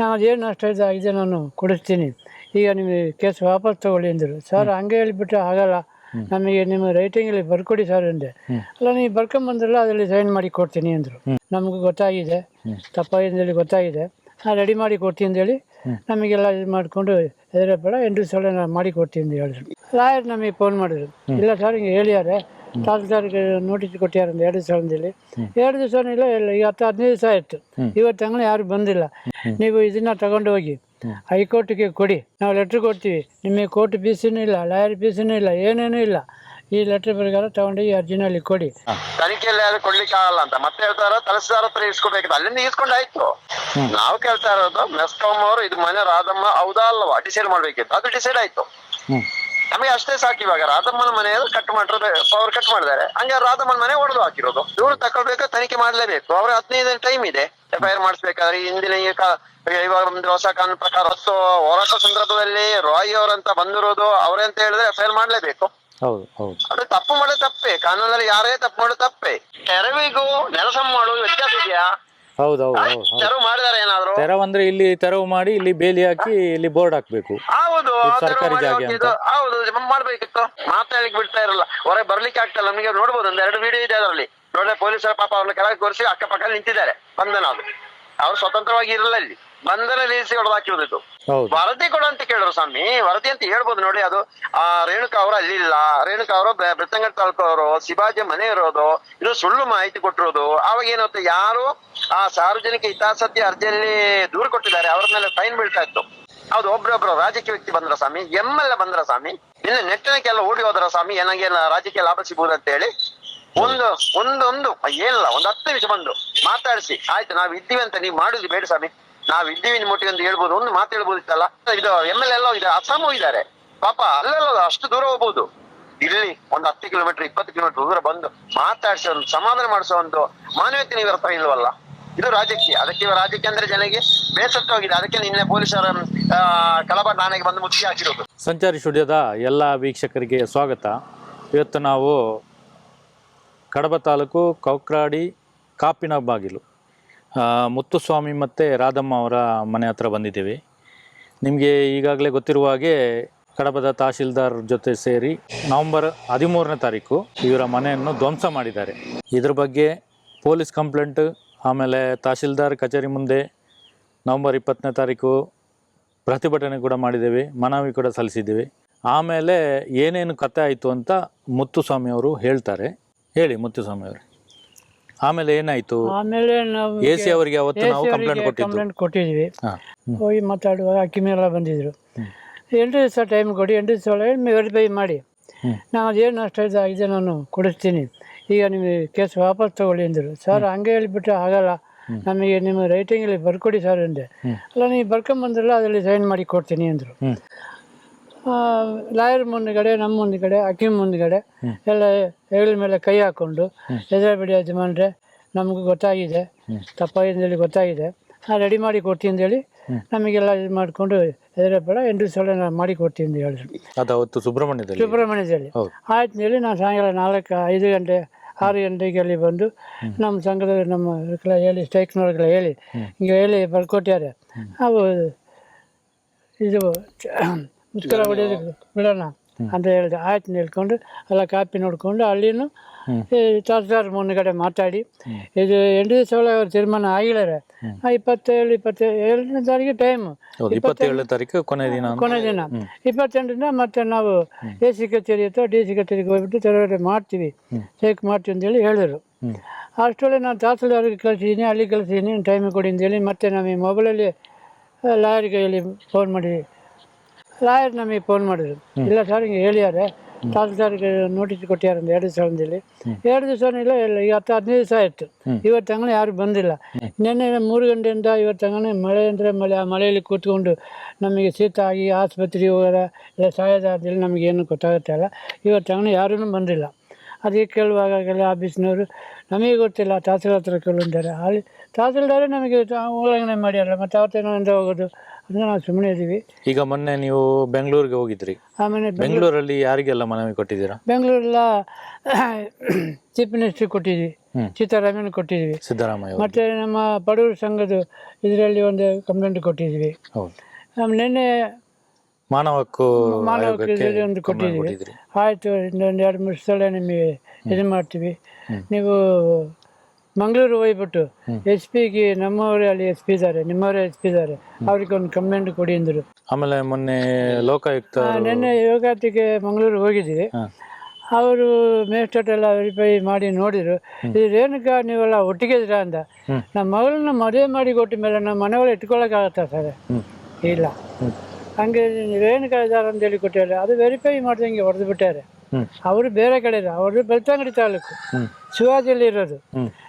ನಾವು ಅದೇನು ಅಷ್ಟು ಇದೆ ಇದೆ ನಾನು ಕೊಡಿಸ್ತೀನಿ. ಈಗ ನಿಮಗೆ ಕೇಸ್ ವಾಪಸ್ ತಗೊಳ್ಳಿ ಅಂದರು. ಸರ್ ಹಂಗೆ ಹೇಳಿಬಿಟ್ಟು ಆಗಲ್ಲ. ನಮಗೆ ನಿಮ್ಮ ರೈಟಿಂಗಲ್ಲಿ ಬರ್ಕೊಡಿ ಸರ್ ಅಂದೆ. ಅಲ್ಲ ನೀವು ಬರ್ಕೊಂಬಂದ್ರಲ್ಲ ಅದರಲ್ಲಿ ಸೈನ್ ಮಾಡಿ ಕೊಡ್ತೀನಿ ಅಂದರು. ನಮಗೂ ಗೊತ್ತಾಗಿದೆ. ತಪ್ಪಾಗಿದೆ ಅಂತೇಳಿ ಗೊತ್ತಾಗಿದೆ. ನಾನು ರೆಡಿ ಮಾಡಿ ಕೊಡ್ತೀನಿ ಅಂತೇಳಿ ನಮಗೆಲ್ಲ ಇದು ಮಾಡಿಕೊಂಡು ಬೇಡ ಎಂಟು ಸಲ ನಾನು ಮಾಡಿ ಕೊಡ್ತೀನಿ ಅಂತ ಹೇಳಿದ್ರು. ಲಾಯರ್ ನಮಗೆ ಫೋನ್ ಮಾಡಿದ್ರು. ಇಲ್ಲ ಸರ್ ಹಿಂಗೆ ಹೇಳಿದ್ದಾರೆ. ತಹಸೀಲ್ದಾರ್ಗೆ ನೋಟಿಸ್ ಕೊಟ್ಟಿದ್ದಾರೆ ಒಂದು ಎರಡು ದಿವಸ ಅಂತೇಳಿ ಎರಡು ದಿವಸ ಇಲ್ಲ ಇಲ್ಲ ಈಗ ಹತ್ತು ಹದಿನೈದು ದಿವಸ ಆಯಿತು. ಇವತ್ತು ತಿಂಗಳು ಯಾರು ಬಂದಿಲ್ಲ. ನೀವು ಇದನ್ನ ತಗೊಂಡು ಹೋಗಿ ಹೈಕೋರ್ಟ್ಗೆ ಕೊಡಿ. ನಾವು ಲೆಟ್ರ್ ಕೊಡ್ತೀವಿ. ನಿಮಗೆ ಕೋರ್ಟ್ ಫೀಸೂ ಇಲ್ಲ ಲಾಯರ್ ಫೀಸೂ ಇಲ್ಲ ಏನೇನೂ ಇಲ್ಲ. ಈ ಲೆಟರ್ ಪ್ರಕಾರ ತಗೊಂಡೋಗಿ ಅರ್ಜಿನಲ್ಲಿ ಕೊಡಿ. ತನಿಖೆಯಲ್ಲಿ ಯಾರು ಕೊಡ್ಲಿಕ್ಕೆ ಆಗಲ್ಲ ಅಂತ. ಮತ್ತೆ ಹೇಳ್ತಾರ ತಹಸೀಲ್ದಾರ್ ಹತ್ರ ಇಸ್ಕೊಬೇಕು ಅಲ್ಲಿಂದ ಇಸ್ಕೊಂಡಾಯ್ತು ನಾವು ಕೇಳ್ತಾ ಇರೋದು ಮೆಸ್ಕಾಂ ಅವರು ಇದು ಮನೆ ರಾಧಮ್ಮ ಹೌದಾ ಅಲ್ಲವಾ? ಡಿಸೈಡ್ ಮಾಡ್ಬೇಕಿತ್ತು. ಅದು ಡಿಸೈಡ್ ಆಯ್ತು. ನಮಗೆ ಅಷ್ಟೇ ಸಾಕು ಇವಾಗ. ರಾಧಮ್ಮನ ಮನೆ ಕಟ್ ಮಾಡಿರೋದು ಪವರ್ ಕಟ್ ಮಾಡಿದ್ದಾರೆ. ಹಂಗೆ ರಾಧಮ್ಮನ ಮನೆ ಹೊಡೆದು ಹಾಕಿರೋದು. ದೂರು ತಕೊಳ್ಬೇಕು ತನಿಖೆ ಮಾಡಲೇಬೇಕು. ಅವ್ರ ಹದಿನೈದು ಟೈಮ್ ಇದೆ. ಎಫ್ ಐ ಆರ್ ಮಾಡಿಸ್ಬೇಕಾದ್ರೆ ಹಿಂದಿನ ಇವಾಗ ಒಂದು ಹೊಸ ಕಾನೂನು ಪ್ರಕಾರ ಹೊಸ ಹೋರಾಟ ಸಂದರ್ಭದಲ್ಲಿ ರಾಯ್ ಅವರಂತ ಬಂದಿರೋದು ಅವರೇ ಅಂತ ಹೇಳಿದ್ರೆ ಎಫ್ ಐ ಆರ್ ಮಾಡ್ಲೇಬೇಕು. ಹೌದು ಹೌದು. ಅದು ತಪ್ಪು ಮಾಡೋದು ತಪ್ಪೇ. ಕಾನೂನಲ್ಲಿ ಯಾರೇ ತಪ್ಪು ಮಾಡೋದು ತಪ್ಪೇ. ತೆರವಿಗೂ ನೆಲಸಮ ಮಾಡೋ ವ್ಯತ್ಯಾಸ ಇದೆಯಾ? ಹೌದು ಹೌದು ಹೌದು ಹೌದು. ತೆರವು ಮಾಡಿದಾರೆ ಏನಾದ್ರು? ತೆರವು ಅಂದ್ರೆ ಇಲ್ಲಿ ತೆರವು ಮಾಡಿ ಇಲ್ಲಿ ಬೇಲಿ ಹಾಕಿ ಇಲ್ಲಿ ಬೋರ್ಡ್ ಹಾಕ್ಬೇಕು. ಹೌದು ಇದು ಸರ್ಕಾರಿ ಜಾಗ ಹೋಗಿದ್ದು. ಹೌದು ಮಾಡ್ಬೇಕಿತ್ತು. ಮಾತಾಡ್ಲಿಕ್ಕೆ ಬಿಡ್ತಾ ಇರಲ್ಲ. ಹೊರಗೆ ಬರ್ಲಿಕ್ಕೆ ಆಗ್ತಲ್ಲ ನಮಗೆ ನೋಡ್ಬೋದು ಒಂದ್ ಎರಡು ವಿಡಿಯೋ ಇದೆ ಅದರಲ್ಲಿ. ನೋಡಿದ್ರೆ ಪೊಲೀಸರ ಪಾಪ ಅವ್ರನ್ನ ಕೆಳಗೆ ಕೂರಿಸಿ ಅಕ್ಕಪಕ್ಕ ನಿಂತಿದ್ದಾರೆ. ಬಂದ ಅದು ಅವ್ರು ಸ್ವತಂತ್ರವಾಗಿ ಇರಲ್ಲ ಅಲ್ಲಿ ಬಂಧನ ನಿಲ್ಲಿಸಿ ಹೊಡೆದಾಕಿರೋದು ಹೌದು. ವರದಿ ಕೊಡು ಅಂತ ಕೇಳಿದ್ರು ಸ್ವಾಮಿ. ವರದಿ ಅಂತ ಹೇಳ್ಬೋದು ನೋಡಿ ಅದು. ಆ ರೇಣುಕಾ ಅವರು ಅಲ್ಲಿಲ್ಲ. ರೇಣುಕಾ ಅವರು ಬೆತ್ತಂಗಡ್ ತಾಲೂಕು ಅವರು ಶಿವಾಜಿ ಮನೆ ಇರೋದು ಇದು ಸುಳ್ಳು ಮಾಹಿತಿ ಕೊಟ್ಟಿರೋದು. ಅವಾಗ ಏನಾಗುತ್ತೆ ಯಾರು ಆ ಸಾರ್ವಜನಿಕ ಹಿತಾಸಕ್ತಿ ಅರ್ಜಿಯಲ್ಲಿ ದೂರ ಕೊಟ್ಟಿದ್ದಾರೆ ಅವ್ರ ಮೇಲೆ ಫೈನ್ ಬೀಳ್ತಾ ಇತ್ತು. ಹೌದು ಒಬ್ರೊಬ್ರು ರಾಜಕೀಯ ವ್ಯಕ್ತಿ ಬಂದ್ರ ಸ್ವಾಮಿ. ಎಮ್ಮೆಲ್ಲ ಎಲ್ ಎ ಬಂದ್ರ ಸ್ವಾಮಿ. ಇನ್ನು ನೆಟ್ಟನಕ್ಕೆಲ್ಲ ಓಡಿ ಹೋದ್ರ ಸ್ವಾಮಿ. ನನಗೆ ರಾಜಕೀಯ ಲಾಭ ಸಿಗುವುದಂತ ಅಂತ ಹೇಳಿ ಒಂದು ಒಂದೊಂದು ಏನಿಲ್ಲ ಒಂದು ಹತ್ತು ನಿಮಿಷ ಬಂದು ಮಾತಾಡಿಸಿ. ಆಯ್ತು ನಾವ್ ಇದ್ದೀವಿ ಅಂತ ನೀವು ಮಾಡುದು ಬೇಡ ಸ್ವಾಮಿ. ನಾವ್ ಇದ್ದೀವಿ ನಿಮ್ಮ ಒಟ್ಟಿಗೆ ಅಂತ ಹೇಳ್ಬೋದು ಒಂದು ಮಾತು ಹೇಳ್ಬೋದಿತ್ತಲ್ಲ ಇದು ಎಂ ಎಲ್ ಎಲ್ಲ ಇದೆ ಅಸಾಮ್ ಹೋಗಿದ್ದಾರೆ ಪಾಪ ಅಲ್ಲೆಲ್ಲ ಅಷ್ಟು ದೂರ ಹೋಗ್ಬೋದು. ಇಲ್ಲಿ ಒಂದು ಹತ್ತು ಕಿಲೋಮೀಟರ್ ಇಪ್ಪತ್ತು ಕಿಲೋಮೀಟರ್ ದೂರ ಬಂದು ಮಾತಾಡಿಸಿ ಒಂದು ಸಮಾಧಾನ ಮಾಡಿಸೋ ಒಂದು ಮಾನವೀಯತೆ ನೀವು ಹತ್ರ ಇಲ್ವಲ್ಲ? ಇದು ರಾಜಕೀಯ. ಅದಕ್ಕೆ ರಾಜಕೀಯ ಅಂದ್ರೆ ಜನಗೆ ಬೇಸತ್ತು ಹೋಗಿದೆ ಅದಕ್ಕೆ ನಿನ್ನೆ ಪೊಲೀಸರ ಆ, ಕಳಪ ಠಾಣೆಗೆ ಬಂದು ಮುಚ್ಚಿ ಹಾಕಿರೋದು. ಸಂಚಾರಿ ಸ್ಟುಡಿಯೋದ ಎಲ್ಲ ವೀಕ್ಷಕರಿಗೆ ಸ್ವಾಗತ. ಇವತ್ತು ನಾವು ಕಡಬ ತಾಲೂಕು ಕೌಕ್ರಾಡಿ ಕಾಪಿನ ಬಾಗಿಲು ಮುತ್ತುಸ್ವಾಮಿ ಮತ್ತು ರಾಧಮ್ಮ ಅವರ ಮನೆ ಹತ್ರ ಬಂದಿದ್ದೀವಿ. ನಿಮಗೆ ಈಗಾಗಲೇ ಗೊತ್ತಿರುವ ಹಾಗೆ ಕಡಬದ ತಹಶೀಲ್ದಾರ್ ಜೊತೆ ಸೇರಿ ನವೆಂಬರ್ ಹದಿಮೂರನೇ ತಾರೀಕು ಇವರ ಮನೆಯನ್ನು ಧ್ವಂಸ ಮಾಡಿದ್ದಾರೆ. ಇದ್ರ ಬಗ್ಗೆ ಪೊಲೀಸ್ ಕಂಪ್ಲೇಂಟ್, ಆಮೇಲೆ ತಹಶೀಲ್ದಾರ್ ಕಚೇರಿ ಮುಂದೆ ನವೆಂಬರ್ ಇಪ್ಪತ್ತನೇ ತಾರೀಕು ಪ್ರತಿಭಟನೆ ಕೂಡ ಮಾಡಿದ್ದೇವೆ, ಮನವಿ ಕೂಡ ಸಲ್ಲಿಸಿದ್ದೇವೆ. ಆಮೇಲೆ ಏನೇನು ಕತೆ ಆಯಿತು ಅಂತ ಮುತ್ತುಸ್ವಾಮಿ ಅವರು ಹೇಳ್ತಾರೆ. ಹೇಳಿ ಮುತ್ತುಸ್ವಾಮಿ ಅವರು. ಆಮೇಲೆ ಏನಾಯ್ತು? ಆಮೇಲೆ ನಾವು ಎ ಸಿ ಅವರಿಗೆ ಅವತ್ತು ನಾವು ಕಂಪ್ಲೇಂಟ್ ಕೊಟ್ಟಿದ್ದು. ಕಂಪ್ಲೇಂಟ್ ಕೊಟ್ಟಿದ್ವಿ. ಹಾಂ ಹೋಗಿ ಮಾತಾಡುವಾಗ ಅಕ್ಕಿ ಮೇಲೆ ಬಂದಿದ್ರು ಎಂಟು ದಿವಸ ಟೈಮ್ ಕೊಡಿ ಎಂಟು ದಿವಸ ಒಳಗೆ ವೆರಿಫೈ ಮಾಡಿ. ಹ್ಮ್. ನಾವು ಅದೇನು ನಷ್ಟ ಇದೆ ನಾನು ಕೊಡಿಸ್ತೀನಿ. ಈಗ ನಿಮಗೆ ಕೇಸ್ ವಾಪಸ್ ತಗೊಳ್ಳಿ ಅಂದರು. ಸರ್ ಹಂಗೆ ಹೇಳಿಬಿಟ್ಟು ಆಗಲ್ಲ. ನಮಗೆ ನಿಮ್ಮ ರೈಟಿಂಗಲ್ಲಿ ಬರ್ಕೊಡಿ ಸರ್ ಅಂದೆ. ಅಲ್ಲ ನೀವು ಬರ್ಕೊಂಬಂದ್ರಲ್ಲ ಅದರಲ್ಲಿ ಸೈನ್ ಮಾಡಿ ಕೊಡ್ತೀನಿ ಅಂದರು. ಲಾಯರ್ ಮುಂದ್ಗಡೆ ನಮ್ಮ ಮುಂದ್ಗಡೆ ಅಕ್ಕಿ ಮುಂದ್ಗಡೆ ಎಲ್ಲ ಹೆಗಲ ಮೇಲೆ ಕೈ ಹಾಕ್ಕೊಂಡು ಎದುರು ಬಿಡಿ ಯಜಮಾನ್ರೆ ನಮಗೂ ಗೊತ್ತಾಗಿದೆ. ತಪ್ಪಾಗಿದೆ ಅಂತೇಳಿ ಗೊತ್ತಾಗಿದೆ. ನಾನು ರೆಡಿ ಮಾಡಿ ಕೊಡ್ತೀನಿ ಅಂತೇಳಿ ನಮಗೆಲ್ಲ ಇದು ಮಾಡಿಕೊಂಡು ಎದುರೇ ಬೇಡ ಎಂಟು ಸಲ ನಾನು ಮಾಡಿ ಕೊಡ್ತೀನಿ ಅಂತ ಹೇಳಿದ್ರು. ಅದು ಅವತ್ತು ಸುಬ್ರಹ್ಮಣ್ಯದಲ್ಲಿ? ಸುಬ್ರಹ್ಮಣ್ಯದಲ್ಲಿ ಆಯ್ತು ಹೇಳಿ ನಾನು ಸಾಯಂಕಾಲ ನಾಲ್ಕು ಐದು ಗಂಟೆ ಆರು ಗಂಟೆಗೆ ಅಲ್ಲಿ ಬಂದು ನಮ್ಮ ಸಂಘದ ನಮ್ಮ ಹೇಳಿ ಸ್ಟೈಕ್ನವ್ರಿಗೆಲ್ಲ ಹೇಳಿ ಹಿಂಗೆ ಹೇಳಿ ಬರ್ಕೊಟ್ಟಾರೆ ಅವು ಇದು ಮುಸ್ಕರ ಹೊಡೆಯೋದಕ್ಕೆ ಬಿಡೋಣ ಅಂತ ಹೇಳಿದೆ. ಆಯ್ತು ನಿಲ್ಕೊಂಡು ಎಲ್ಲ ಕಾಪಿ ನೋಡಿಕೊಂಡು ಅಲ್ಲಿನೂ ಈ ತಹಸೀಲ್ದಾರ್ ಮುಂದ್ಗಡೆ ಮಾತಾಡಿ. ಇದು ಎಂಟು ದಿವಸ ಒಳಗೆ ಅವ್ರು ತೀರ್ಮಾನ ಆಗಿದ್ದಾರೆ. ಇಪ್ಪತ್ತೇಳು ಇಪ್ಪತ್ತೇಳನೇ ತಾರೀಕು ಟೈಮ್ ಇಪ್ಪತ್ತೇಳು ಇಪ್ಪತ್ತೇಳನೇ ತಾರೀಕು ಕೊನೆ ದಿನ ಕೊನೆ ದಿನ. ಇಪ್ಪತ್ತೆಂಟರಿಂದ ಮತ್ತೆ ನಾವು ಎ ಸಿ ಕಚೇರಿ ಅಥವಾ ಡಿ ಸಿ ಕಚೇರಿಗೆ ಹೋಗ್ಬಿಟ್ಟು ತೆರವಾಡೆ ಮಾಡ್ತೀವಿ. ಚೆಕ್ ಮಾಡ್ತೀವಿ ಅಂತೇಳಿ ಹೇಳಿದರು. ಅಷ್ಟರಲ್ಲಿ ನಾನು ತಹಸೀಲ್ದಾರ್ಗೆ ಕಳಿಸಿದ್ದೀನಿ ಅಲ್ಲಿ ಕಳಿಸಿದ್ದೀನಿ ಟೈಮ್ ಕೊಡಿ ಅಂತೇಳಿ ಮತ್ತೆ ನಮಗೆ ಮೊಬೈಲಲ್ಲಿ ಲಾಯರ್ ಕೈಯಲ್ಲಿ ಫೋನ್ ಮಾಡಿ ಲಾಯರ್ ನಮಗೆ ಫೋನ್ ಮಾಡಿದ್ರು. ಇಲ್ಲ ಸರ್ ಹಿಂಗೆ ಹೇಳಿದ್ದಾರೆ. ತಹಸೀಲ್ದಾರ್ಗೆ ನೋಟಿಸ್ ಕೊಟ್ಟಿದ್ದಾರೆ ಒಂದು ಎರಡು ದಿವಸ ಅಂತೇಳಿ ಎರಡು ದಿವಸ ಇಲ್ಲ ಇಲ್ಲ ಈಗ ಹತ್ತು ಹದಿನೈದು ದಿವಸ ಆಯಿತು. ಇವತ್ತು ತಂಗನೆ ಯಾರು ಬಂದಿಲ್ಲ. ನಿನ್ನೆ ಮೂರು ಗಂಟೆಯಿಂದ ಇವತ್ತು ತಂಗನೆ ಮಳೆ ಅಂದರೆ ಮಳೆ ಆ ಮಳೆಯಲ್ಲಿ ಕೂತ್ಕೊಂಡು ನಮಗೆ ಶೀತ ಆಗಿ ಆಸ್ಪತ್ರೆಗೆ ಹೋಗೋದ ಇಲ್ಲ ಸಾಯೋದಾದಲ್ಲಿ ನಮಗೇನು ಗೊತ್ತಾಗುತ್ತೆ ಅಲ್ಲ. ಇವತ್ತು ತಂಗನೆ ಯಾರೂ ಬಂದಿಲ್ಲ. ಅದಕ್ಕೆ ಕೇಳುವಾಗೆಲ್ಲ ಆಫೀಸ್ನವರು ನಮಗೆ ಗೊತ್ತಿಲ್ಲ ತಹಸೀಲ್ ಹತ್ರ ಕೇಳಿದ್ದಾರೆ ಅಲ್ಲಿ ತಹಸೀಲ್ದಾರೇ ನಮಗೆ ಉಲ್ಲಂಘನೆ ಮಾಡ್ಯಾರಲ್ಲ ಮತ್ತೆ ಅವತ್ತೇನೋ ಎಂದ ಹೋಗೋದು? ಅಂದರೆ ನಾವು ಸುಮ್ಮನೆ ಇದ್ದೀವಿ. ಈಗ ಮೊನ್ನೆ ನೀವು ಬೆಂಗಳೂರಿಗೆ ಹೋಗಿದ್ರಿ. ಆಮೇಲೆ ಬೆಂಗಳೂರಲ್ಲಿ ಯಾರಿಗೆಲ್ಲ ಮನವಿ ಕೊಟ್ಟಿದ್ದೀರಾ? ಬೆಂಗಳೂರೆಲ್ಲ ಚೀಫ್ ಮಿನಿಸ್ಟ್ರಿಗೆ ಕೊಟ್ಟಿದ್ವಿ. ಸಿದ್ದರಾಮಯ್ಯ ಕೊಟ್ಟಿದ್ವಿ. ಸಿದ್ದರಾಮಯ್ಯ ಮತ್ತೆ ನಮ್ಮ ಬಡವರ ಸಂಘದ ಇದರಲ್ಲಿ ಒಂದು ಕಂಪ್ಲೇಂಟ್ ಕೊಟ್ಟಿದ್ವಿ. ಆಮೇಲೆ ನಿನ್ನೆ ಮಾನವ ಹಕ್ಕು ಮಾನವ ಒಂದು ಕೊಟ್ಟಿದ್ವಿ. ಆಯಿತು ಇನ್ನೊಂದು ಎರಡು ಮೂರು ಸಲ ನಿಮಗೆ ಇದು ಮಾಡ್ತೀವಿ. ನೀವು ಮಂಗಳೂರು ಹೋಗ್ಬಿಟ್ಟು ಎಚ್ ಪಿಗೆ ನಮ್ಮವರೇ ಅಲ್ಲಿ ಎಸ್ ಪಿ ಇದ್ದಾರೆ ನಿಮ್ಮವರೇ ಎಸ್ ಪಿ ಇದ್ದಾರೆ ಅವ್ರಿಗೆ ಒಂದು ಕಂಪ್ಲೇಂಟ್ ಕೊಡಿ ಅಂದರು. ಆಮೇಲೆ ಮೊನ್ನೆ ಲೋಕಾಯುಕ್ತ ನಿನ್ನೆ ಯೋಗಾತಿಗೆ ಮಂಗಳೂರು ಹೋಗಿದ್ದೀವಿ. ಅವರು ಮೇಸ್ಟೇಟ್ ಎಲ್ಲ ವೆರಿಫೈ ಮಾಡಿ ನೋಡಿದ್ರು. ಇದು ರೇಣುಕಾ ನೀವೆಲ್ಲ ಒಟ್ಟಿಗೆ ಇದ್ರ ಅಂದ. ಹ್ಮ್. ನಮ್ಮ ಮಗಳನ್ನ ಮದುವೆ ಮಾಡಿ ಕೊಟ್ಟ ಮೇಲೆ ನಮ್ಮ ಮನೆಗಳು ಇಟ್ಕೊಳಕ್ಕಾಗತ್ತಾ ಸರ್. ಇಲ್ಲ. ಹಂಗೆ ರೇಣುಕಾ ಇದ್ದಾರೆ ಅಂತ ಹೇಳಿ ಕೊಟ್ಟಿದ್ದಾರೆ. ಅದು ವೆರಿಫೈ ಮಾಡ್ದಂಗೆ ಹೊಡೆದು ಬಿಟ್ಟಾರೆ. ಅವರು ಬೇರೆ ಕಡೆ ಅವರು ಬೆಳ್ತಂಗಡಿ ತಾಲೂಕು. ಶಿವಾಜಿಯಲ್ಲಿ ಇರೋದು.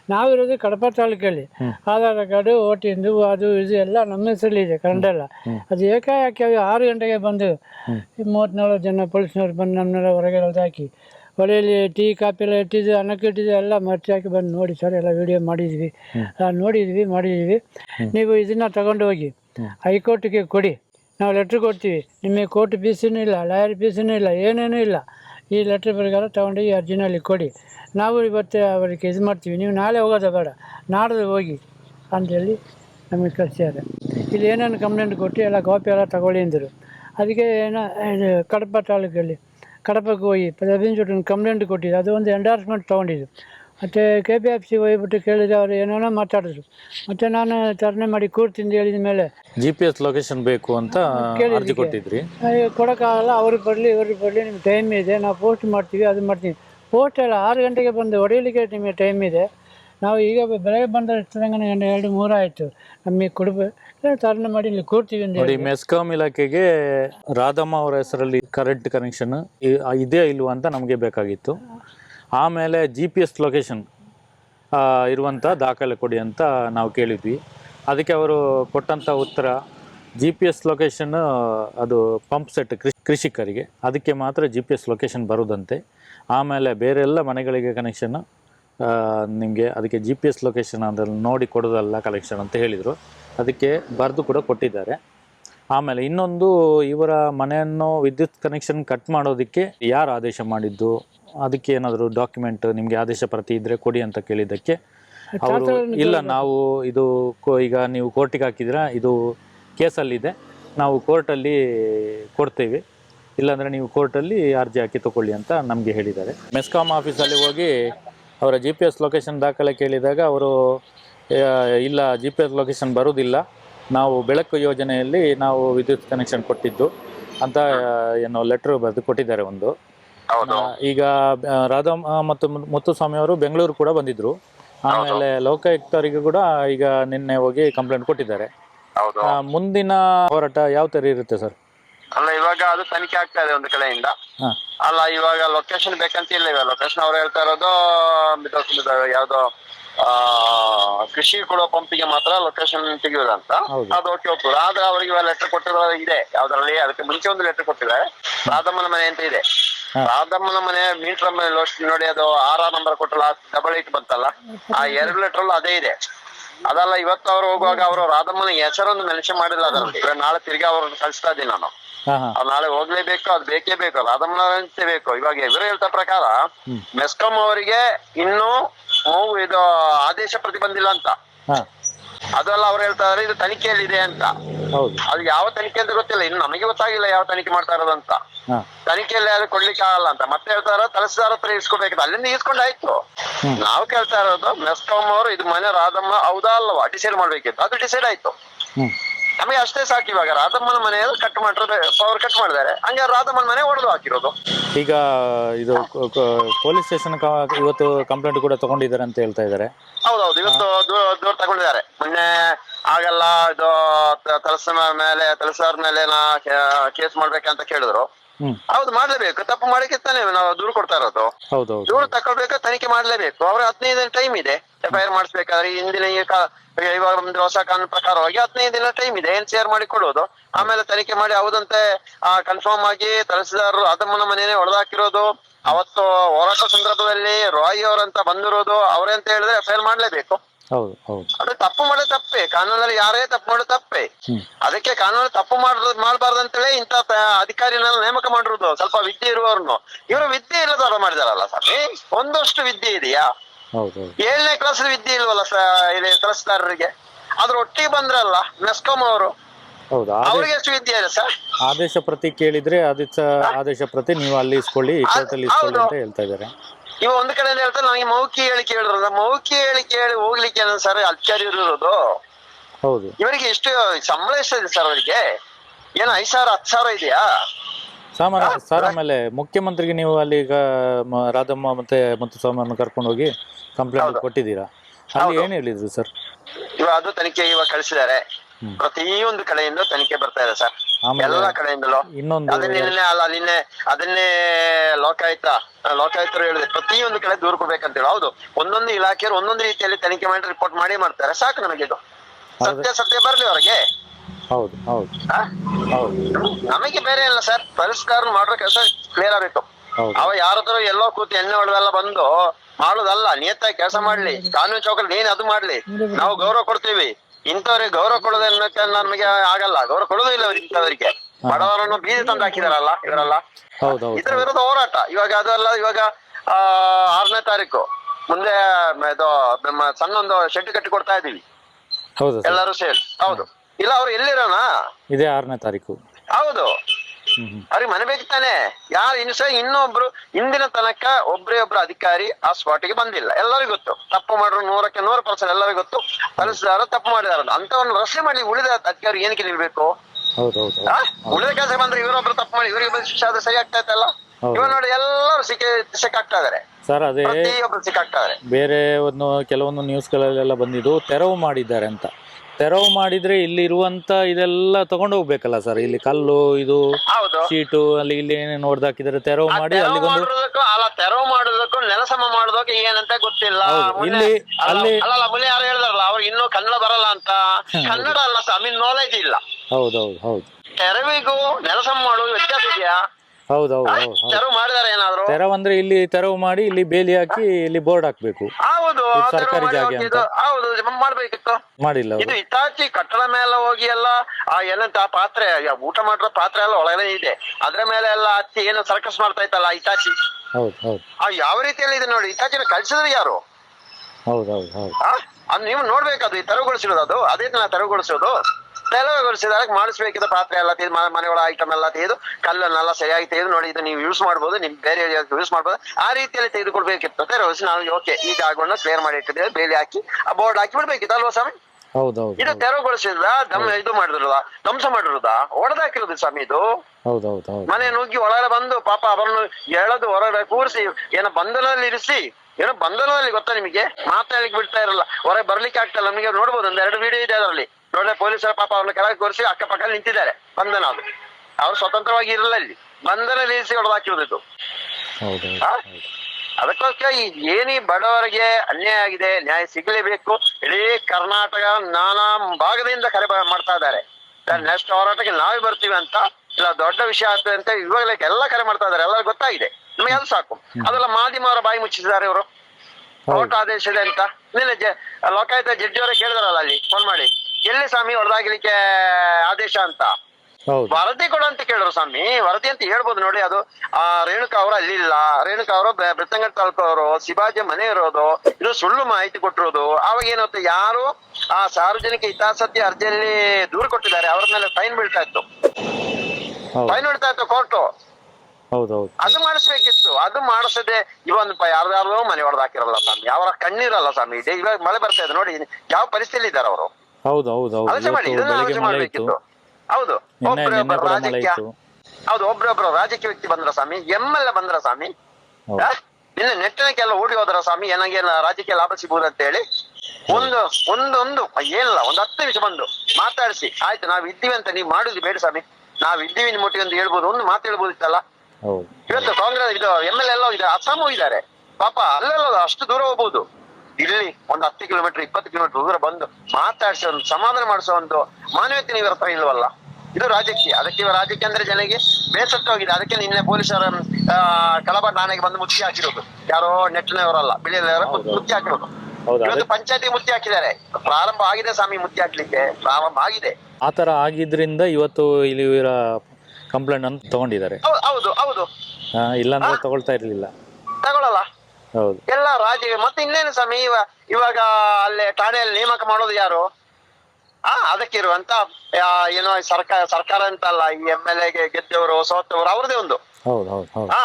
ನಾವಿರೋದು ಕಡಪ ತಾಲೂಕಲ್ಲಿ. ಆಧಾರ್ ಕಾರ್ಡು ಓಟಿಂದು ಅದು ಇದು ಎಲ್ಲ ನಮ್ಮ ಹೆಸರಲ್ಲಿ ಇದೆ ಕನ್ನಡ ಎಲ್ಲ ಅದು ಏಕಾಏಕಿ ಆರು ಗಂಟೆಗೆ ಬಂದು ಮೂವತ್ತ್ನಾಲ್ಕು ಜನ ಪೊಲೀಸ್ನವ್ರು ಬಂದು ನಮ್ಮನ್ನೆಲ್ಲ ಹೊರಗೆ ಹಾಕಿ ಹೊಳೆಯಲ್ಲಿ ಟೀ ಕಾಪಿ ಎಲ್ಲ ಇಟ್ಟಿದ್ದು ಅನ್ನಕ್ಕೆ ಇಟ್ಟಿದ್ದು ಎಲ್ಲ ಮರ್ಚಿ ಹಾಕಿ ಬಂದು ನೋಡಿ ಸರ್ ಎಲ್ಲ ವಿಡಿಯೋ ಮಾಡಿದ್ವಿ. ನೋಡಿದ್ವಿ ಮಾಡಿದ್ವಿ. ನೀವು ಇದನ್ನು ತಗೊಂಡು ಹೋಗಿ ಹೈಕೋರ್ಟಿಗೆ ಕೊಡಿ. ನಾವು ಲೆಟ್ರ್ ಕೊಡ್ತೀವಿ. ನಿಮಗೆ ಕೋರ್ಟ್ ಫೀಸೂ ಇಲ್ಲ ಲಾಯರ್ ಫೀಸೂ ಇಲ್ಲ ಏನೇನೂ ಇಲ್ಲ. ಈ ಲೆಟ್ರ್ ಪ್ರಕಾರ ತಗೊಂಡು ಈ ಅರ್ಜಿನಲ್ಲಿ ಕೊಡಿ. ನಾವು ಇವತ್ತೇ ಅವರಿಗೆ ಇದು ಮಾಡ್ತೀವಿ. ನೀವು ನಾಳೆ ಹೋಗೋದ ಬೇಡ. ನಾಡ್ದು ಹೋಗಿ ಅಂತೇಳಿ ನಮಗೆ ಕಳಿಸ್ಯಾರೆ. ಇಲ್ಲಿ ಏನೇನು ಕಂಪ್ಲೇಂಟ್ ಕೊಟ್ಟು ಎಲ್ಲ ಕಾಪಿ ಎಲ್ಲ ತಗೊಳ್ಳಿ ಅಂದರು. ಅದಕ್ಕೆ ಏನೋ ಕಡಪ ತಾಲೂಕಲ್ಲಿ ಕಡಪಕ್ಕೆ ಹೋಗಿ ಒಂದು ಕಂಪ್ಲೇಂಟ್ ಕೊಟ್ಟಿದ್ದು. ಅದು ಒಂದು ಎಂಡಾರ್ಸ್ಮೆಂಟ್ ತೊಗೊಂಡಿದ್ದು. ಮತ್ತು ಕೆ ಪಿ ಎಫ್ ಸಿ ಹೋಗ್ಬಿಟ್ಟು ಕೇಳಿದ್ರೆ ಅವರು ಏನೇನೋ ಮಾತಾಡಿದ್ರು. ಮತ್ತು ನಾನು ತರಣೆ ಮಾಡಿ ಕೂರ್ತಿಂದು ಹೇಳಿದ ಮೇಲೆ ಜಿ ಪಿ ಎಸ್ ಲೊಕೇಶನ್ ಬೇಕು ಅಂತ ಕೇಳಿ ಕೊಟ್ಟಿದ್ರಿ. ಕೊಡೋಕ್ಕಾಗಲ್ಲ ಅವ್ರಿಗೆ ಬರಲಿ ಇವ್ರಿಗೆ ಬರಲಿ ನಿಮ್ಗೆ ಟೈಮ್ ಇದೆ ನಾವು ಪೋಸ್ಟ್ ಮಾಡ್ತೀವಿ ಅದು ಮಾಡ್ತೀವಿ. ಪೋಸ್ಟ್ ಎಲ್ಲ ಆರು ಗಂಟೆಗೆ ಬಂದು ಹೊಡೆಯಲಿಕ್ಕೆ ನಿಮಗೆ ಟೈಮ್ ಇದೆ. ನಾವು ಈಗ ಬೆಳಗ್ಗೆ ಬಂದರೆ ತರಂಗನ ಗಂಟೆ? ಎರಡು ಮೂರು ಆಯಿತು. ನಮಗೆ ಕೊಡಬೇಕು ತರಣೆ ಮಾಡಿ ಇಲ್ಲಿ ಕೂರ್ತೀವಿ ನೋಡಿ ಮೆಸ್ಕಾಂ ಇಲಾಖೆಗೆ ರಾಧಮ್ಮ ಅವರ ಹೆಸರಲ್ಲಿ ಕರೆಂಟ್ ಕನೆಕ್ಷನ್ ಇದೆ ಇಲ್ವಾ ಅಂತ ನಮಗೆ ಬೇಕಾಗಿತ್ತು. ಆಮೇಲೆ ಜಿ ಪಿ ಎಸ್ ಲೊಕೇಶನ್ ಇರುವಂಥ ದಾಖಲೆ ಕೊಡಿ ಅಂತ ನಾವು ಕೇಳಿದ್ವಿ. ಅದಕ್ಕೆ ಅವರು ಕೊಟ್ಟಂಥ ಉತ್ತರ ಜಿ ಪಿ ಎಸ್ ಲೊಕೇಶನ್ ಅದು ಪಂಪ್ ಸೆಟ್ ಕೃಷಿ, ಕೃಷಿಕರಿಗೆ. ಅದಕ್ಕೆ ಮಾತ್ರ ಜಿ ಪಿ ಎಸ್ ಲೊಕೇಶನ್ ಬರುದಂತೆ. ಆಮೇಲೆ ಬೇರೆಲ್ಲ ಮನೆಗಳಿಗೆ ಕನೆಕ್ಷನ್ ನಿಮಗೆ ಅದಕ್ಕೆ ಜಿ ಪಿ ಎಸ್ ಲೊಕೇಶನ್ ಅದನ್ನು ನೋಡಿ ಕೊಡೋದಲ್ಲ ಕಲೆಕ್ಷನ್ ಅಂತ ಹೇಳಿದರು. ಅದಕ್ಕೆ ಬರೆದು ಕೂಡ ಕೊಟ್ಟಿದ್ದಾರೆ. ಆಮೇಲೆ ಇನ್ನೊಂದು ಇವರ ಮನೆಯನ್ನು ವಿದ್ಯುತ್ ಕನೆಕ್ಷನ್ ಕಟ್ ಮಾಡೋದಕ್ಕೆ ಯಾರು ಆದೇಶ ಮಾಡಿದ್ದು? ಅದಕ್ಕೆ ಏನಾದರೂ ಡಾಕ್ಯುಮೆಂಟ್ ನಿಮಗೆ ಆದೇಶ ಪ್ರತಿ ಇದ್ದರೆ ಕೊಡಿ ಅಂತ ಕೇಳಿದ್ದಕ್ಕೆ ಅವರು ಇಲ್ಲ ನಾವು ಇದು ಕೋ- ಈಗ ನೀವು ಕೋರ್ಟಿಗೆ ಹಾಕಿದ್ರಾ ಇದು ಕೇಸಲ್ಲಿದೆ. ನಾವು ಕೋರ್ಟಲ್ಲಿ ಕೊಡ್ತೇವೆ. ಇಲ್ಲಾಂದರೆ ನೀವು ಕೋರ್ಟಲ್ಲಿ ಅರ್ಜಿ ಹಾಕಿ ತಗೊಳ್ಳಿ ಅಂತ ನಮಗೆ ಹೇಳಿದ್ದಾರೆ. ಮೆಸ್ಕಾಂ ಆಫೀಸಲ್ಲಿ ಹೋಗಿ ಅವರ ಜಿ ಪಿ ಎಸ್ ಲೊಕೇಶನ್ ದಾಖಲೆ ಕೇಳಿದಾಗ ಅವರು ಇಲ್ಲ ಜಿ ಪಿ ಎಸ್ ಲೊಕೇಶನ್ ಬರೋದಿಲ್ಲ. ನಾವು ಬೆಳಕು ಯೋಜನೆಯಲ್ಲಿ ನಾವು ವಿದ್ಯುತ್ ಕನೆಕ್ಷನ್ ಕೊಟ್ಟಿದ್ದು. ಅಂತ ಏನೋ ಲೆಟ್ರ್ ಬರೆದು ಕೊಟ್ಟಿದ್ದಾರೆ ಒಂದು. ಈಗ ರಾಧಾ ಮತ್ತು ಮುತ್ತುಸ್ವಾಮಿ ಅವರು ಬೆಂಗಳೂರು ಕೂಡ ಬಂದಿದ್ರು. ಆಮೇಲೆ ಲೋಕಾಯುಕ್ತರಿಗೆ ಕೂಡ ಈಗ ನಿನ್ನೆ ಹೋಗಿ ಕಂಪ್ಲೇಂಟ್ ಕೊಟ್ಟಿದ್ದಾರೆ. ಆ, ಮುಂದಿನ ಹೋರಾಟ ಯಾವ ತರ ಇರುತ್ತೆ ಸರ್? ಅಲ್ಲ ಇವಾಗ ಅದು ತನಿಖೆ ಆಗ್ತಾ ಇದೆ ಒಂದು ಕಡೆಯಿಂದ. ಹಾಂ. ಅಲ್ಲ ಇವಾಗ ಲೊಕೇಶನ್ ಬೇಕಂತ ಇಲ್ಲ ಇವಾಗ. ಲೊಕೇಶನ್ ಅವ್ರು ಹೇಳ್ತಾ ಇರೋದು ಯಾವ್ದೋ ಆ ಕೃಷಿ ಕೊಡೋ ಪಂಪಿಗೆ ಮಾತ್ರ ಲೊಕೇಶನ್ ತೆಗಿಯೋದಂತ ಹೌದು. ಅದು ಓಕೆ ಹೋಗ್ತದೆ ಆದ್ರೆ ಅವರಿಗೆ ಲೆಟರ್ ಕೊಟ್ಟಿರೋ ಇದೆ. ಯಾವ್ದ್ರಲ್ಲಿ? ಅದಕ್ಕೆ ಮುಂಚೆ ಒಂದು ಲೆಟರ್ ಕೊಟ್ಟಿದ್ದಾರೆ. ರಾಧಮ್ಮನ ಮನೆ ಅಂತ ಇದೆ. ರಾಧಮ್ಮನ ಮನೆ ಮೀಟರ್ ಮೇಲೆ ನೋಡಿ ಅದು ಆರ್ ಆರ್ ನಂಬರ್ ಕೊಟ್ಟಲ್ಲ ಡಬಲ್ ಏಟ್ ಬಂತಲ್ಲ? ಆ ಎರಡು ಲೀಟರ್ ಅದೇ ಇದೆ. ಅದಲ್ಲ ಇವತ್ತು ಅವ್ರು ಹೋಗುವಾಗ ಅವರು ರಾಧಮ್ಮನ ಹೆಸರೊಂದು ಮೆನ್ಷನ್ ಮಾಡಿಲ್ಲ ಅದರಲ್ಲಿ. ನಾಳೆ ತಿರ್ಗಿ ಅವ್ರನ್ನ ಕಳಿಸ್ತಾ ಇದ್ದೀನಿ ನಾನು. ನಾಳೆ ಹೋಗ್ಲೇಬೇಕು ಅದು ಬೇಕೇ ಬೇಕು. ರಾಧಮ್ಮನಂತೆ ಬೇಕು. ಇವಾಗ ಇವರು ಹೇಳ್ತಾ ಪ್ರಕಾರ ಮೆಸ್ಕಾಂ ಅವರಿಗೆ ಇನ್ನೂ ಇದು ಆದೇಶ ಪ್ರತಿ ಬಂದಿಲ್ಲ ಅಂತ ಅದೆಲ್ಲ ಅವ್ರು ಹೇಳ್ತಾ ಇದಾರೆ ಇದು ತನಿಖೆಯಲ್ಲಿದೆ ಅಂತ. ಹೌದು. ಅದು ಯಾವ ತನಿಖೆ ಅಂತ ಗೊತ್ತಿಲ್ಲ. ಇನ್ನು ನಮಗೆ ಗೊತ್ತಾಗಿಲ್ಲ ಯಾವ ತನಿಖೆ ಮಾಡ್ತಾ ಇರೋದಂತ ಅಂತ. ತನಿಖೆಯಲ್ಲಿ ಅದು ಕೊಡ್ಲಿಕ್ಕೆ ಆಗಲ್ಲ ಅಂತ. ಮತ್ತೆ ಹೇಳ್ತಾರ ತಹಸೀಲ್ದಾರ್ ಹತ್ರ ಇಸ್ಕೋಬೇಕು ಅಲ್ಲಿಂದ ಇಸ್ಕೊಂಡಾಯ್ತು ನಾವು ಕೇಳ್ತಾ ಇರೋದು ಮೆಸ್ಕಾಂ ಅವರು ಇದು ಮನೆ ರಾಧಮ್ಮ ಹೌದಾ ಅಲ್ವಾ? ಡಿಸೈಡ್ ಮಾಡ್ಬೇಕಿತ್ತು. ಅದು ಡಿಸೈಡ್ ಆಯ್ತು. ನಮಗೆ ಅಷ್ಟೇ ಸಾಕು ಇವಾಗ. ರಾಧಮ್ಮನ ಮನೆಯಲ್ಲಿ ಕಟ್ ಮಾಡಿರೋದು ಪವರ್ ಕಟ್ ಮಾಡಿದ್ದಾರೆ. ಹಂಗೆ ರಾಧಮ್ಮನ ಮನೆ ಒಡೆದು ಹಾಕಿರೋದು. ಈಗ ಇದು ಪೊಲೀಸ್ ಸ್ಟೇಷನ್ ಇವತ್ತು ಕಂಪ್ಲೇಂಟ್ ಕೂಡ ತಗೊಂಡಿದ್ದಾರೆ ಅಂತ ಹೇಳ್ತಾ ಇದ್ದಾರೆ. ಹೌದೌದು. ಇವತ್ತು ದೂರ ದೂರ ತಗೊಂಡಿದ್ದಾರೆ. ಮೊನ್ನೆ ಆಗಲ್ಲ ಇದು ತಲಸ ಮೇಲೆ ತಲಸಾರ ಮೇಲೆ ನಾ ಕೇಸ್ ಮಾಡ್ಬೇಕಂತ ಕೇಳಿದ್ರು. ಹೌದು ಮಾಡ್ಲೇಬೇಕು. ತಪ್ಪು ಮಾಡಕ್ಕೆ ತಾನೇ ನಾವು ದೂರು ಕೊಡ್ತಾ ಇರೋದು. ಹೌದೌದು ದೂರು ತಕೊಳ್ಬೇಕು ತನಿಖೆ ಮಾಡ್ಲೇಬೇಕು. ಅವ್ರ ಹದಿನೈದು ದಿನ ಟೈಮ್ ಇದೆ. ಎಫ್ ಐ ಆರ್ ಮಾಡಿಸ್ಬೇಕಾದ್ರೆ ಹಿಂದಿನ ಈ ಕಾ- ಇವಾಗ ಒಂದು ಹೊಸ ಕಾನೂನು ಪ್ರಕಾರವಾಗಿ ಹದಿನೈದು ದಿನ ಟೈಮ್ ಇದೆ. ಎನ್ ಸಿ ಆರ್ ಮಾಡಿ ಕೊಡೋದು. ಆಮೇಲೆ ತನಿಖೆ ಮಾಡಿ ಹೌದಂತೆ ಕನ್ಫರ್ಮ್ ಆಗಿ ತಹಸೀಲ್ದಾರ್ ಅದಮ್ಮನ ಮನೇನೆ ಹೊಡೆದಾಕಿರೋದು ಅವತ್ತು ಹೋರಾಟ ಸಂದರ್ಭದಲ್ಲಿ ರಾಯ್ ಅವರಂತ ಬಂದಿರೋದು. ಅವರೇ ಅಂತ ಹೇಳಿದ್ರೆ ಎಫ್ ಐ ಆರ್ ಮಾಡ್ಲೇಬೇಕು. ಹೌದು ಹೌದು. ಅದು ತಪ್ಪು ಮಾಡೋದು ತಪ್ಪೇ ಕಾನೂನಲ್ಲಿ ಯಾರೇ ತಪ್ಪು ಮಾಡೋದು ತಪ್ಪೇ. ಹ್ಮ್. ಅದಕ್ಕೆ ಕಾನೂನು ತಪ್ಪು ಮಾಡೋದು ಮಾಡಬಾರ್ದು ಅಂತೇಳಿ ಇಂಥ ಅಧಿಕಾರಿನೆಲ್ಲ ನೇಮಕ ಮಾಡಿರೋದು ಸ್ವಲ್ಪ ವಿದ್ಯೆ ಇರುವವ್ರನ್ನು. ಇವರು ವಿದ್ಯೆ ಇರೋದವ್ರು ಮಾಡಿದಾರಲ್ಲ ಸ್ವಾಮಿ ಒಂದಷ್ಟು ವಿದ್ಯೆ ಇದೆಯಾ? ಹೌದು ಹೌದು. ಏಳನೇ ಕ್ಲಾಸ್ ವಿದ್ಯೆ ಇಲ್ವಲ್ಲ ಸ ಇಲ್ಲಿ ತಹಸೀಲ್ದಾರರಿಗೆ ಅದ್ರ ಒಟ್ಟಿಗೆ ಬಂದ್ರಲ್ಲ ಮೆಸ್ಕಾಂ ಅವರು. ಹೌದು ಆದೇಶ ಅವ್ರಿಗೆ ಎಷ್ಟು ವಿದ್ಯೆ ಇದೆ ಸರ್ ಆದೇಶ ಪ್ರತಿ ಕೇಳಿದ್ರೆ ಆದೇಶ ಆದೇಶ ಪ್ರತಿ ನೀವು ಅಲ್ಲಿ ಇಸ್ಕೊಳ್ಳಿ ಕೋರ್ಟಲ್ಲಿ ಇಸ್ಕೊಳ್ಳಿ ಅಂತ ಹೇಳ್ತಾ ಇದ್ದಾರೆ. ಇವ ಒಂದ್ ಕಡೆ ಹೇಳ್ತಾರೆ ನನಗೆ ಮೌಖಿ ಹೇಳಿಕೆ ಹೇಳಿದ್ರಲ್ಲ ಮೌಖಿ ಹೇಳಿಕೆ ಕೇಳಿ ಹೋಗ್ಲಿಕ್ಕೆ ಸರ್ ಅಧಿಕಾರಿ ಇರೋದು. ಹೌದು. ಇವರಿಗೆ ಎಷ್ಟು ಸಂಬಳ ಎಷ್ಟಿದೆ ಸರ್ ಅವರಿಗೆ? ಏನ್ ಐದ್ ಸಾವಿರ ಹತ್ತು ಸಾವಿರ ಇದೆಯಾ? ಸಾಮಾನ್ಯ ಸರ್ ಆಮೇಲೆ ಮುಖ್ಯಮಂತ್ರಿಗೆ ನೀವು ಅಲ್ಲಿ ಈಗ ಮ- ರಾಧಮ್ಮ ಮತ್ತೆ ಮತ್ತು ಸ್ವಾಮಿಯನ್ನು ಕರ್ಕೊಂಡು ಹೋಗಿ ಕಂಪ್ಲೇಂಟ್ ಕೊಟ್ಟಿದ್ದೀರಾ? ಅಲ್ಲಿ ಏನು ಹೇಳಿದ್ರು ಸರ್? ಇವ ಅದು ತನಿಖೆ ಇವಾಗ ಕಳಿಸಿದ್ದಾರೆ. ಪ್ರತಿಯೊಂದು ಕಡೆಯಿಂದ ತನಿಖೆ ಬರ್ತಾ ಇದೆ ಸರ್. ಎಲ್ಲಾ ಕಡೆಯಿಂದಲೂ. ಅದನ್ನೇ ಅಲ್ಲ ನಿನ್ನೆ ಅದನ್ನೇ ಲೋಕಾಯುಕ್ತ ಲೋಕಾಯುಕ್ತರು ಹೇಳಿದೆ ಪ್ರತಿಯೊಂದು ಕಡೆ ದೂರ ಕೊಡ್ಬೇಕಂತ ಹೇಳಿ ಹೌದು. ಒಂದೊಂದು ಇಲಾಖೆಯವರು ಒಂದೊಂದು ರೀತಿಯಲ್ಲಿ ತನಿಖೆ ಮಾಡಿ ರಿಪೋರ್ಟ್ ಮಾಡಿ ಮಾಡ್ತಾರೆ. ಸಾಕು ನಮಗೆ ಇದು. ಸತ್ಯ ಸತ್ಯ ಬರ್ಲಿ ಅವರಿಗೆ. ಹೌದು ಹೌದು. ಹೌದು. ನಮಗೆ ಬೇರೆ ಇಲ್ಲ ಸರ್. ಪರಿಷ್ಕಾರ ಮಾಡೋ ಕೆಲಸ ಕ್ಲಿಯರ್ ಆಗಬೇಕು ಅವ ಯಾರ ಹತ್ರ ಎಲ್ಲೋ ಕೂತು ಎಣ್ಣೆ ಹೊಡೆದೆಲ್ಲ ಬಂದು ಮಾಡುದಲ್ಲ ನಿಯತ್ತಾಗಿ ಕೆಲಸ ಮಾಡ್ಲಿ. ಕಾನೂನು ಚೌಕಲ್ ನೀನ್ ಅದು ಮಾಡ್ಲಿ. ನಾವು ಗೌರವ ಕೊಡ್ತೀವಿ. ಇಂಥವ್ರಿಗೆ ಗೌರವ ಕೊಡೋದು ಅನ್ನೋಕೆ ನಮಗೆ ಆಗಲ್ಲ. ಗೌರವ ಕೊಡೋದು ಇಲ್ಲ ಅವ್ರಿಗೆ ಇಂಥವ್ರಿಗೆ. ಬಡವರನ್ನು ಬೀದಿ ತಂದು ಹಾಕಿದಾರಲ್ಲ ಇವರೆಲ್ಲ. ಇದ್ರ ವಿರುದ್ಧ ಹೋರಾಟ. ಇವಾಗ ಅದೆಲ್ಲ ಇವಾಗ ಆ ಆರನೇ ತಾರೀಕು. ಮುಂದೆ ಇದು ನಮ್ಮ ಸಣ್ಣೊಂದು ಶೆಡ್ ಕಟ್ಟಿ ಕೊಡ್ತಾ ಇದೀವಿ ಎಲ್ಲರೂ ಸೇರಿ. ಹೌದು. ಇಲ್ಲ ಅವ್ರು ಎಲ್ಲಿರೋಣ? ಇದೇ ಆರನೇ ತಾರೀಕು. ಹೌದು. ಅವ್ರಿಗೆ ಮನೆ ಬೇಕು ತಾನೆ. ಯಾರು ಇನ್ನು ಸಹ ಇನ್ನೊಬ್ರು ಇಂದಿನ ತನಕ ಒಬ್ರೇ ಒಬ್ರು ಅಧಿಕಾರಿ ಆ ಸ್ಪಾಟಿಗೆ ಬಂದಿಲ್ಲ. ಎಲ್ಲರಿಗೂ ಗೊತ್ತು. ತಪ್ಪು ಮಾಡ್ರು ನೂರಕ್ಕೆ ನೂರು ಪರ್ಸೆಂಟ್ ಎಲ್ಲರಿಗೂ ಗೊತ್ತು. ಕಲಿಸಿದಾರ ತಪ್ಪು ಮಾಡಿದಾರ ಅಂತವನ್ನು ರಸ್ತೆ ಮಾಡಿ ಉಳಿದ ಅಧಿಕಾರಿ ಏನಕ್ಕೆ ನಿಲ್ಬೇಕು? ಉಳಿದ ಕೆಲಸ ಬಂದ್ರೆ ಇವರೊಬ್ರು ತಪ್ಪು ಮಾಡಿ ಇವರಿಗೆ ಬಂದು ಶಿಕ್ಷೆ ಆದ್ರೆ ಸರಿ ಆಗ್ತಾ ಇತ್ತಲ್ಲ ಇವ ನೋಡಿ ಎಲ್ಲರೂ ಸಿಕ್ಕ ಸಿಕ್ಕಾಗ್ತಾ ಇದಾರೆ ಸರ್ ಅದೇ ಪ್ರತಿಯೊಬ್ರು ಸಿಕ್ಕಾಗ್ತಾ ಇದಾರೆ ಬೇರೆ ಒಂದು ಕೆಲವೊಂದು ನ್ಯೂಸ್ಗಳಲ್ಲೆಲ್ಲ ಬಂದಿದ್ದು ತೆರವು ಮಾಡಿದ್ದಾರೆ ಅಂತ. ತೆರವು ಮಾಡಿದ್ರೆ ಇಲ್ಲಿ ಇರುವಂತ ಇದೆಲ್ಲ ತಗೊಂಡು ಹೋಗ್ಬೇಕಲ್ಲ ಸರ್ ಇಲ್ಲಿ ಕಲ್ಲು ಇದು ಹೌದು. ಶೀಟು ಅಲ್ಲಿ ಇಲ್ಲಿ ಏನೇನು ಹೊಡೆದಾಕಿದ್ರೆ ತೆರವು ಮಾಡಿ ತೆರವು ಅಲ್ಲಿಗೊಂದು ಮಾಡೋದಕ್ಕೂ ಅಲ್ಲ ತೆರವು ಮಾಡೋದಕ್ಕೂ ನೆಲಸಮ ಮಾಡೋದಕ್ಕೂ ಏನಂತ ಗೊತ್ತಿಲ್ಲ. ಹೌದು, ಮೊನ್ನೆ- ಇಲ್ಲಿ- ಅಲ್ಲ ಅಲ್ಲಿ- ಅಲ್ಲಲ್ಲ ಮೊನ್ನೆ ಯಾರು ಹೇಳಿದಾರಲ್ಲ ಅವ್ರಿಗೆ ಇನ್ನೂ ಕನ್ನಡ ಬರಲ್ಲ ಅಂತ. ಕನ್ನಡ ಅಲ್ಲ ಸ್ವಾಮಿ ನಾಲೆಜ್ ಇಲ್ಲ. ಹೌದೌದು ಹೌದು ತೆರವಿಗೂ ನೆಲಸಮ ಮಾಡುವುದು ವ್ಯತ್ಯಾಸ ಇದೆಯಾ? ಹೌದು ಹೌದು ಹೌದು ಹೌದು. ತೆರವು ಮಾಡಿದಾರೆ ಏನಾದ್ರು? ತೆರವು ಅಂದ್ರೆ ಇಲ್ಲಿ ತೆರವು ಮಾಡಿ ಇಲ್ಲಿ ಬೇಲಿ ಹಾಕಿ ಇಲ್ಲಿ ಬೋರ್ಡ್ ಹಾಕ್ಬೇಕು. ಹೌದು ಇದು ತೆರವು ಸರ್ಕಾರಿ ಮಾಡಿ ಜಾಗ ಹೋಗಿದ್ದು. ಹೌದು ಮಾಡ್ಬೇಕಿತ್ತು. ಮಾಡಿಲ್ಲ ಇದು ಅವರು ಇತಾಚಿ ಕಟ್ಟಡ ಮೇಲೆ ಹೋಗಿ ಎಲ್ಲ ಆ ಏನಂತ ಆ ಪಾತ್ರೆ ಆ ಊಟ ಮಾಡಿರೋ ಪಾತ್ರೆ ಎಲ್ಲ ಒಳಗಡೆ ಇದೆ. ಅದ್ರ ಮೇಲೆ ಎಲ್ಲ ಹಚ್ಚಿ ಏನು ಸರ್ಕಸ್ ಮಾಡ್ತಾ ಇತ್ತಲ್ಲ ಇತಾಚಿ ಹೌದು ಹೌದು. ಆ ಯಾವ ರೀತಿಯಲ್ಲಿ ಇದೆ ನೋಡಿ ಇತಾಚಿನ ಕಳ್ಸಿದ್ರೆ ಯಾರು? ಹೌದು ಹೌದು ಹೌದು. ಆ? ಅದ್ ನೀವು ನೋಡ್ಬೇಕದು ಈ ತೆರವುಗೊಳಿಸಿರೋದು ಅದು. ಅದೇ ತೆರವುಗೊಳಿಸೋದು. ತೆರವುಗೊಳಿಸಿದಾಗ ಮಾಡಿಸ್ಬೇಕಿದ್ದ ಪಾತ್ರೆ ಎಲ್ಲ ತೆಗೆದು ಮನೆಯೊಳ ಐಟಮ್ ಎಲ್ಲ ತೆಗೆದು ಕಲ್ಲನ್ನೆಲ್ಲ ಸರಿಯಾಗಿ ತೆಗೆದು ನೋಡಿ ಇದು ನೀವು ಯೂಸ್ ಮಾಡ್ಬೋದು ನಿಮ್ ಬೇರೆ ಯೂಸ್ ಮಾಡ್ಬೋದು. ಆ ರೀತಿಯಲ್ಲಿ ತೆಗೆದುಕೊಡ್ಬೇಕಿತ್ತು ರೋಸಿ ನಾವು ಓಕೆ ಈ ಜಾಗವನ್ನು ಕ್ಲಿಯರ್ ಮಾಡಿ ಇಟ್ಟಿದ್ದೇವೆ. ಬೇಲಿ ಹಾಕಿ ಆ ಬೋರ್ಡ್ ಹಾಕಿ ಬಿಡ್ಬೇಕಿತ್ತು ಅಲ್ವಾ ಸ್ವಾಮಿ? ಇದು ತೆರವುಗೊಳಿಸಿದ್ರ? ದಮ್ ಇದು ಮಾಡಿದ್ರದ ಧ್ವಂಸ ಮಾಡಿರುದ? ಹೊಡೆದಾಕಿರೋದು ಸ್ವಾಮಿ ಇದು. ಮನೆ ನುಗ್ಗಿ ಒಳಗಡೆ ಬಂದು ಪಾಪ ಅವರನ್ನು ಎಳೆದು ಹೊರಗಡೆ ಕೂರಿಸಿ ಏನೋ ಬಂಧನದಲ್ಲಿ ಇರಿಸಿ ಏನೋ ಬಂಧನದಲ್ಲಿ ಗೊತ್ತಾ ನಿಮಗೆ? ಮಾತಾಡ್ಲಿಕ್ಕೆ ಬಿಡ್ತಾ ಇರಲ್ಲ. ಹೊರಗೆ ಬರ್ಲಿಕ್ಕೆ ಆಗ್ತಲ್ಲ ನಮಗೆ ನೋಡ್ಬೋದು ಒಂದ್ ಎರಡು ವಿಡಿಯೋ ಇದೆ ಅದರಲ್ಲಿ. ನೋಡಿದ್ರೆ ಪೊಲೀಸರ ಪಾಪ ಅವ್ರನ್ನ ಕೆಳಗೆ ಕೂರಿಸಿ ಅಕ್ಕಪಕ್ಕ ನಿಂತಿದ್ದಾರೆ. ಬಂಧನ ಅದು ಅವ್ರು ಸ್ವತಂತ್ರವಾಗಿ ಇರಲ್ಲ ಇಲ್ಲಿ. ಬಂಧನ ನಿಲ್ಲಿಸಿ ಹೊಡೆದಾಕಿರೋದು ಇದು. ಹೌದು ಆ? ಅದಕ್ಕೋಸ್ಕರ ಈ ಏನಿ ಬಡವರಿಗೆ ಅನ್ಯಾಯ ಆಗಿದೆ ನ್ಯಾಯ ಸಿಗಲೇಬೇಕು. ಇಡೀ ಕರ್ನಾಟಕ ನಾನಾ ಭಾಗದಿಂದ ಕರೆ ಮಾಡ್ತಾ ಇದ್ದಾರೆ. ನೆಕ್ಸ್ಟ್ ಹೋರಾಟಕ್ಕೆ ನಾವೇ ಬರ್ತೀವಿ ಅಂತ ಇಲ್ಲ ದೊಡ್ಡ ವಿಷಯ ಆಗ್ತದೆ ಅಂತ ಇವಾಗಲೇ ಎಲ್ಲ ಕರೆ ಮಾಡ್ತಾ ಇದ್ದಾರೆ. ಎಲ್ಲರಿಗೂ ಗೊತ್ತಾಗಿದೆ. ನಿಮಗೆ ಅದು ಸಾಕು. ಅದೆಲ್ಲ ಮಾಧ್ಯಮವರ ಬಾಯಿ ಮುಚ್ಚಿದ್ದಾರೆ ಇವರು. ಕೋರ್ಟ್ ಆದೇಶ ಇದೆ ಅಂತ. ನಿನ್ನೆ ಲೋಕಾಯುಕ್ತ ಜಡ್ಜಿ ಅವರೇ ಕೇಳಿದಾರಲ್ಲ ಅಲ್ಲಿ? ಫೋನ್ ಮಾಡಿ. ಎಲ್ಲಿ ಸ್ವಾಮಿ ಹೊಡೆದಾಗ್ಲಿಕ್ಕೆ ಆದೇಶ ಅಂತ? ವರದಿ ಕೊಡು ಅಂತ ಕೇಳಿದ್ರು ಸ್ವಾಮಿ. ವರದಿ ಅಂತ ಹೇಳ್ಬೋದು ನೋಡಿ ಅದು. ಆ ರೇಣುಕಾ ಅವರು ಅಲ್ಲಿಲ್ಲ. ರೇಣುಕಾ ಅವರು ಬೆತ್ತಂಗಡ್ ತಾಲೂಕು ಅವರು ಶಿವಾಜಿ ಮನೆ ಇರೋದು. ಇದು ಸುಳ್ಳು ಮಾಹಿತಿ ಕೊಟ್ಟಿರೋದು. ಅವಾಗ ಏನಾಗುತ್ತೆ ಯಾರು ಆ ಸಾರ್ವಜನಿಕ ಹಿತಾಸಕ್ತಿ ಅರ್ಜಿಯಲ್ಲಿ ದೂರು ಕೊಟ್ಟಿದ್ದಾರೆ. ಅವ್ರ ಮೇಲೆ ಫೈನ್ ಬೀಳ್ತಾ ಇತ್ತು. ಫೈನ್ ಬೀಳ್ತಾ ಇತ್ತು ಕೋರ್ಟು. ಅದು ಮಾಡಿಸ್ಬೇಕಿತ್ತು. ಅದು ಮಾಡಿಸದೆ ಇವೊಂದು ಯಾರ್ದಾರ್ದೋ ಮನೆ ಹೊಡೆದು ಹಾಕಿರಲ್ಲ ಸ್ವಾಮಿ. ಅವರ ಕಣ್ಣೀರಲ್ಲ ಸ್ವಾಮಿ. ಇದೆ ಇವಾಗ ಮಳೆ ಬರ್ತಾ ಇದೆ ನೋಡಿ. ಯಾವ ಪರಿಸ್ಥಿತಿ ಇದ್ದಾರೆ ಅವರು? ಹೌದು ಹೌದು ಹೌದು. ಆಲೋಚನೆ ಮಾಡಿ ಇವತ್ತು ಇದನ್ನ ಆಲೋಚನೆ ಮಾಡ್ಬೇಕಿತ್ತು. ಹೌದು ನಿನ್ನೆ ನಿನ್ನೆ ಒಬ್ಬರೊಬ್ಬರು ಕೂಡ ಮಳೆ ರಾಜಕೀಯ ಹೌದು ಒಬ್ರೊಬ್ರು ರಾಜಕೀಯ ವ್ಯಕ್ತಿ ಬಂದ್ರ ಸ್ವಾಮಿ ಎಂ ಎಲ್ ಎ ಬಂದ್ರ ಸ್ವಾಮಿ. ನಿನ್ನ ನೆಟ್ಟನಕ್ಕೆಲ್ಲ ಓಡಿ ಹೋದ್ರ ಸ್ವಾಮಿ ಏನಾಗೇನ ರಾಜಕೀಯ ಲಾಭ ಸಿಗುವುದು ಅಂತ ಹೇಳಿ ಒಂದು ಒಂದೊಂದು ಏನಿಲ್ಲ ಒಂದ್ ಹತ್ತು ನಿಮಿಷ ಬಂದು ಮಾತಾಡಿಸಿ. ಆಯ್ತು ನಾವ್ ಇದ್ದೀವಿ ಅಂತ ನೀವು ಮಾಡುದು ಬೇಡ ಸ್ವಾಮಿ. ನಾವ್ ಇದ್ದೀವಿ ನಿಮ್ಮ ಒಟ್ಟಿಗೆ ಅಂತ ಹೇಳ್ಬೋದು ಒಂದು ಮಾತು ಹೇಳ್ಬೋದಿತ್ತಲ್ಲ ಇವತ್ತು ಕಾಂಗ್ರೆಸ್ ಇದು ಎಂ ಎಲ್ ಎಲ್ಲ ಇದೆ ಅಸ್ಸಾಂ ಇದಾರೆ ಪಾಪ ಅಲ್ಲೆಲ್ಲ ಅಷ್ಟು ದೂರ ಹೋಗ್ಬೋದು. ಇಲ್ಲಿ ಒಂದು ಹತ್ತು ಕಿಲೋಮೀಟರ್ ಇಪ್ಪತ್ತು ಕಿಲೋಮೀಟರ್ ದೂರ ಬಂದು ಮಾತಾಡಿಸೋ ಒಂದು ಸಮಾಧಾನ ಮಾಡಿಸೋ ಒಂದು ಮಾನವೀಯತೆ ನೀವು ಹತ್ರ ಇಲ್ವಲ್ಲ? ಇದು ರಾಜಕೀಯ. ಅದಕ್ಕೆ ರಾಜಕೀಯ ಅಂದ್ರೆ ಜನಗೆ ಬೇಸತ್ತು ಹೋಗಿದೆ ಅದಕ್ಕೆ ನಿನ್ನೆ ಪೊಲೀಸರ ಕಳಬ ಠಾಣೆಗೆ ಬಂದು ಮುಚ್ಚಿ ಹಾಕಿರೋದು. ಯಾರೋ ನೆಟ್ಟಿನವರಲ್ಲ ಬಿಳಿಯಲ್ಲವರ ಮುಚ್ಚಿ ಹಾಕಿರೋದು. ಹೌದು ಇವತ್ತು ಪಂಚಾಯತಿ ಮುಚ್ಚಿ ಹಾಕಿದ್ದಾರೆ. ಪ್ರಾರಂಭ ಆಗಿದೆ ಸ್ವಾಮಿ ಮುತ್ತಿ ಹಾಕ್ಲಿಕ್ಕೆ. ಪ್ರಾರಂಭ ಆಗಿದೆ. ಆ ಥರ ಆಗಿದ್ರಿಂದ ಇವತ್ತು ಇಲ್ಲಿ ಇವರ ಕಂಪ್ಲೇಂಟ್ ಅಂತ ತಗೊಂಡಿದ್ದಾರೆ. ಹೌದು ಹೌದು ಹೌದು. ಅಂದ್ರೆ ಇಲ್ಲಾಂದ್ರೆ ತಗೊಳ್ತಾ ಇರ್ಲಿಲ್ಲ. ತಗೊಳಲ್ಲ ಹೌದು ಎಲ್ಲ ರಾಜ ಮತ್ತೆ ಇನ್ನೇನು ಸ್ವಾಮಿ ಇವ- ಇವಾಗ ಅಲ್ಲಿ ಠಾಣೆಯಲ್ಲಿ ನೇಮಕ ಮಾಡೋದು ಯಾರು? ಆ ಅದಕ್ಕಿರುವಂತ ಇರುವಂತ ಏನೋ ಸರ್ಕಾರ ಸರ್ಕಾರ ಅಂತಲ್ಲ ಈ ಎಂ ಎಲ್ ಎಗೆ ಗೆದ್ದವರು ಸೋತವರು ಅವ್ರದೇ ಒಂದು. ಹಾ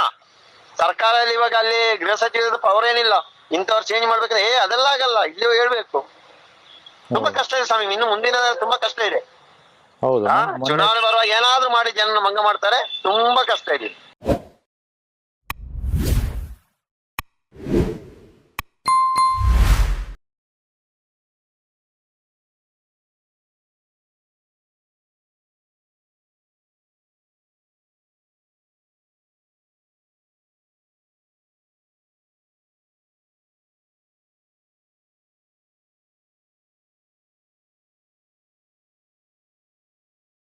ಸರ್ಕಾರದಲ್ಲಿ ಇವಾಗ ಅಲ್ಲಿ ಗೃಹ ಸಚಿವರದ ಪವರ್ ಏನಿಲ್ಲ. ಇಂಥವ್ರು ಚೇಂಜ್ ಮಾಡ್ಬೇಕಂದ್ರೆ ಏ ಅದೆಲ್ಲ ಆಗಲ್ಲ ಇಲ್ಲಿ ಹೇಳ್ಬೇಕು. ತುಂಬಾ ಕಷ್ಟ ಇದೆ ಸ್ವಾಮಿ ಇನ್ನು ಮುಂದಿನ ತುಂಬಾ ಕಷ್ಟ ಇದೆ. ಚುನಾವಣೆ ಬರುವಾಗ ಏನಾದ್ರೂ ಮಾಡಿ ಜನ ಮಂಗ ಮಾಡ್ತಾರೆ ತುಂಬಾ ಕಷ್ಟ ಇದೆ.